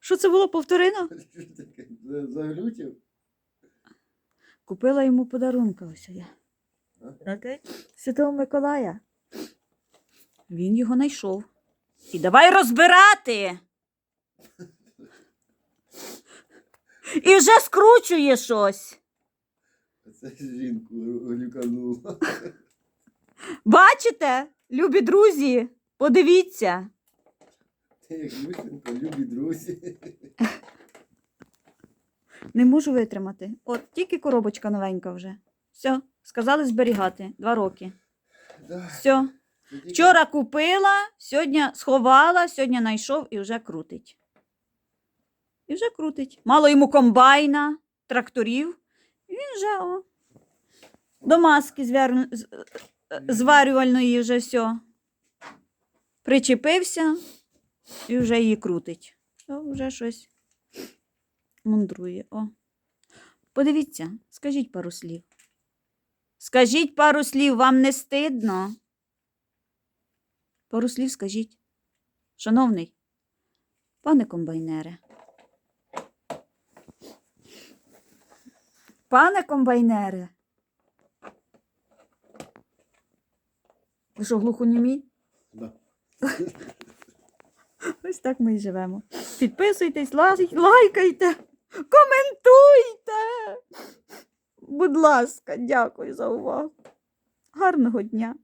Що це було повторено? Що таке? За- Заглючив? Купила йому подарунка ось я. Окей? Святого Миколая. Він його знайшов. І давай розбирати. І вже скручує щось. Це жінку глюканула. Бачите, любі друзі, подивіться. Як любі друзі. Не можу витримати. От тільки коробочка новенька вже. Все, сказали зберігати. Два роки. Да. Все. Вчора купила, сьогодні сховала, сьогодні знайшов і вже крутить. І вже крутить. Мало йому комбайна, тракторів. І він вже о, до маски звяр- з- е, зварювальної вже все. Причепився і вже її крутить. О, вже щось мундрує. О. Подивіться, скажіть пару слів. Скажіть пару слів, вам не стидно? Пару слів скажіть. Шановний, пане комбайнере. Пане комбайнере. Ви що, глухонімі? Да. Ось так ми і живемо. Підписуйтесь, лай- лайкайте, коментуйте. Будь ласка, дякую за увагу. Гарного дня!